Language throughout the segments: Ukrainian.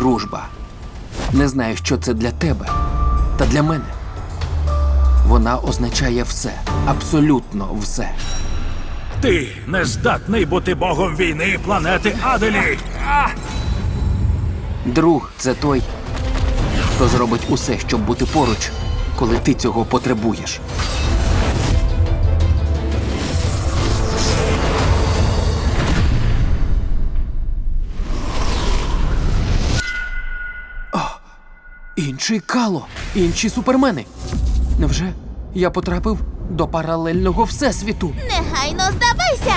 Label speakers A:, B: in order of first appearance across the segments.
A: дружба. Не знаю, що це для тебе, та для мене. Вона означає все, абсолютно все.
B: Ти не здатний бути богом війни планети Аделі.
A: Друг це той, хто зробить усе, щоб бути поруч, коли ти цього потребуєш. Інший Кало, інші супермени. Невже я потрапив до паралельного всесвіту?
C: Негайно здавайся!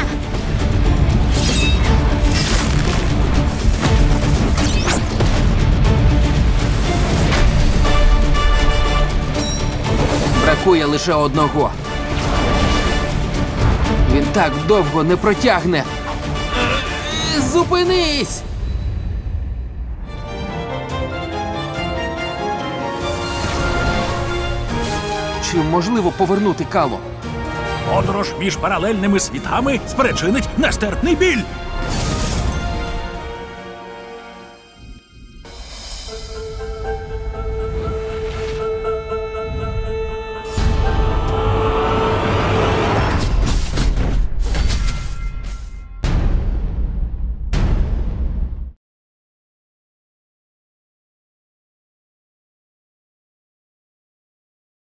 A: Бракує лише одного. Він так довго не протягне. Зупинись! Чи можливо повернути Кало?
B: Подорож між паралельними світами спричинить нестерпний біль.